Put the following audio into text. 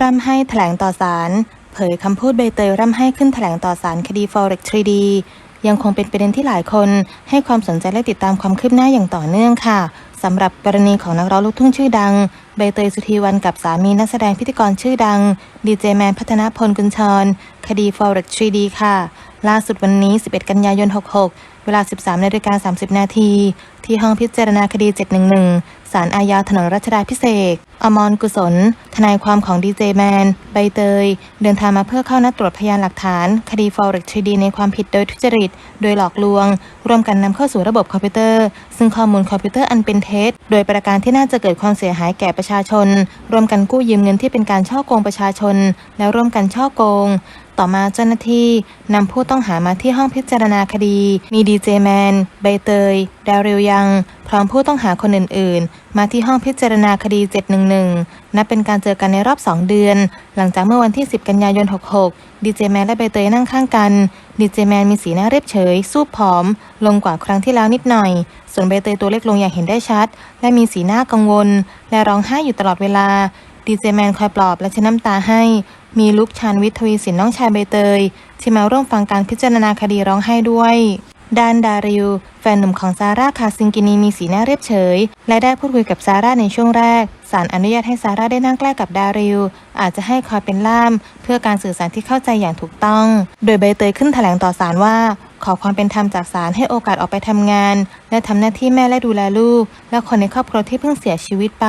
ร่ำให้แถลงต่อศาลเผยคำพูดใบเตยร่ำให้ขึ้นแถลงต่อศาลคดี Forex 3D ยังคงเป็นประเด็นที่หลายคน ให้ความสนใจและติดตามความคืบหน้าอย่างต่อเนื่องค่ะสำหรับกรณีของนักร้องลูกทุ่งชื่อดังใบเตยสุธีวันกับสามีนักแสดงพิธีกรชื่อดัง ดีเจแมนพัฒนพลกุญชร คดี Forex 3D ค่ะ ล่าสุดวันนี้ 11 กันยายน 66 เวลา 13นาฬิกา30 นาที ที่ห้องพิจารณาคดี 711 ศาลอาญาถนนรัชดาพิเศษ อมรกุศล ทนายความของดีเจแมน ใบเตย เดินทางมาเพื่อเข้านัดตรวจพยานหลักฐาน คดี Forex 3D ในความผิดโดยทุจริต โดยหลอกลวง ร่วมกันนำเข้าสู่ระบบคอมพิวเตอร์ ซึ่งข้อมูลคอมพิวเตอร์อันเป็นเท็จ โดยประการที่น่าจะเกิดความเสียหายแก่ประชาชน ร่วมกันกู้ยืมเงินที่เป็นการช่อโกงประชาชน และร่วมกันช่อโกง ต่อมาเจ้าหน้าที่นำผู้ต้องหามาที่ห้องพิจารณาคดี มีดีเจแมน ใบเตย ดาวเรียวยัง พร้อมผู้ต้องหาคนอื่น ๆ มาที่ห้องพิจารณาคดี 711 นับเป็นการเจอกันในรอบ 2 เดือน หลังจากเมื่อวันที่ 10 กันยายน 66 ดีเจแมนและใบเตยนั่งข้างกัน ดีเจแมนมีสีหน้าเรียบเฉย สู้ผอม ลงกว่าครั้งที่แล้วนิดหน่อย ส่วนใบเตยตัวเล็กลงอย่างเห็นได้ชัด และมีสีหน้ากังวล และร้องไห้อยู่ตลอดเวลาดีเจแมนคอยปลอบและเช็ดน้ำตาให้ มีลุกชานวิทย์ทวีสินน้องชายใบเตย ที่มาร่วมฟังการพิจารณาคดีร้องไห้ด้วยด้านดาริว แฟนหนุ่มของซาร่าคาซิงกินีมีสีหน้าเรียบเฉย และได้พูดคุยกับซาร่าในช่วงแรกศาลอนุญาตให้ซาร่าได้นั่งใกล้กับดาริว อาจจะให้คอยเป็นล่าม เพื่อการสื่อสารที่เข้าใจอย่างถูกต้อง โดยใบเตยขึ้นแถลงต่อศาลว่า ขอความเป็นธรรมจากศาลให้โอกาสออกไปทำงาน และทำหน้าที่แม่และดูแลลูก และคนในครอบครัวที่เพิ่งเสียชีวิตไป